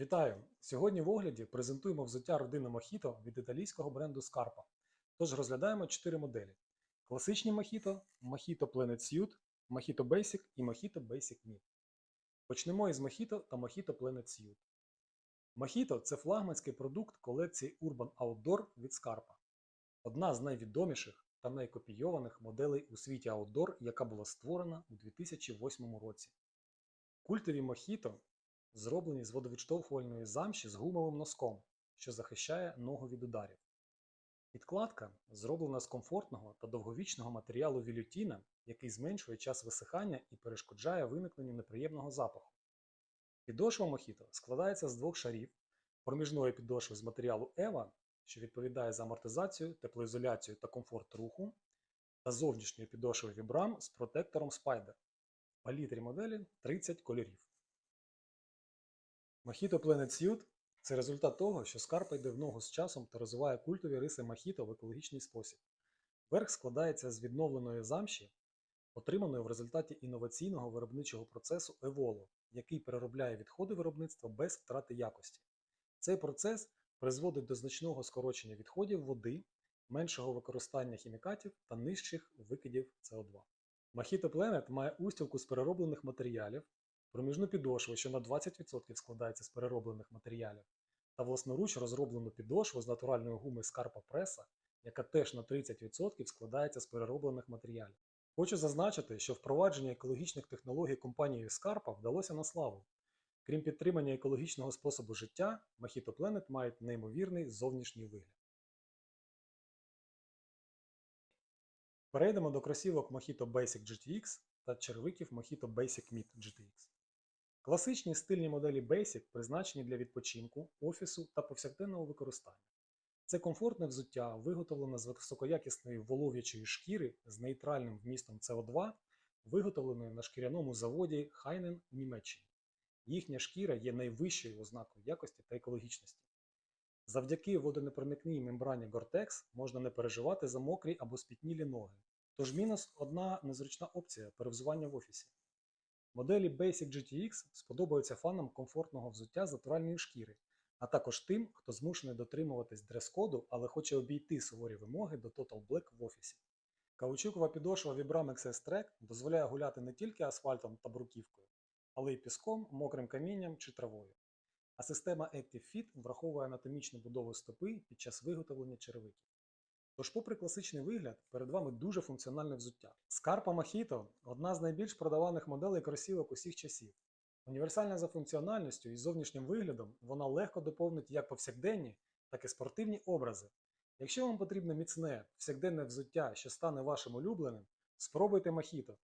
Вітаю! Сьогодні в огляді презентуємо взуття родини Mojito від італійського бренду Scarpa. Тож розглядаємо 4 моделі: класичні Mojito, Mojito Planet Suit, Mojito Basic і Mojito Basic Mid. Почнемо із Mojito та Mojito Planet Suit. Mojito – це флагманський продукт колекції Urban Outdoor від Scarpa. Одна з найвідоміших та найкопійованих моделей у світі Outdoor, яка була створена у 2008 році. Культові Mojito зроблені з водовідштовхувальної замші з гумовим носком, що захищає ногу від ударів. Підкладка зроблена з комфортного та довговічного матеріалу вілютіна, який зменшує час висихання і перешкоджає виникненню неприємного запаху. Підошва Mojito складається з двох шарів, проміжної підошви з матеріалу EVA, що відповідає за амортизацію, теплоізоляцію та комфорт руху, та зовнішньої підошви Vibram з протектором Spider. В палітрі моделі 30 кольорів. Mojito Planet Suit – це результат того, що скарпа йде в ногу з часом та розвиває культові риси Mojito в екологічний спосіб. Верх складається з відновленої замші, отриманої в результаті інноваційного виробничого процесу Evolo, який переробляє відходи виробництва без втрати якості. Цей процес призводить до значного скорочення відходів води, меншого використання хімікатів та нижчих викидів СО2. Mojito Planet має устілку з перероблених матеріалів, проміжну підошву, що на 20% складається з перероблених матеріалів, та власноруч розроблену підошву з натуральної гуми Scarpa Pressa, яка теж на 30% складається з перероблених матеріалів. Хочу зазначити, що впровадження екологічних технологій компанією Scarpa вдалося на славу. Крім підтримання екологічного способу життя, Mojito Planet мають неймовірний зовнішній вигляд. Перейдемо до кросівок Mojito Basic GTX та червиків Mojito Basic Mid GTX. Класичні стильні моделі Basic призначені для відпочинку, офісу та повсякденного використання. Це комфортне взуття, виготовлене з високоякісної волов'ячої шкіри з нейтральним вмістом СО2, виготовленої на шкіряному заводі Хайнен в Німеччині. Їхня шкіра є найвищою ознакою якості та екологічності. Завдяки водонепроникній мембрані Gore-Tex можна не переживати за мокрі або спітнілі ноги. Тож мінус одна незручна опція перевзування в офісі. Моделі Basic GTX сподобаються фанам комфортного взуття з натуральної шкіри, а також тим, хто змушений дотримуватись дрес-коду, але хоче обійти суворі вимоги до Total Black в офісі. Каучукова підошва Vibram XS Track дозволяє гуляти не тільки асфальтом та бруківкою, але й піском, мокрим камінням чи травою. А система Active Fit враховує анатомічну будову стопи під час виготовлення черевиків. Тож, попри класичний вигляд, перед вами дуже функціональне взуття. Scarpa Mojito – одна з найбільш продаваних моделей кросівок усіх часів. Універсальна за функціональністю і зовнішнім виглядом, вона легко доповнить як повсякденні, так і спортивні образи. Якщо вам потрібне міцне, повсякденне взуття, що стане вашим улюбленим, спробуйте Mojito.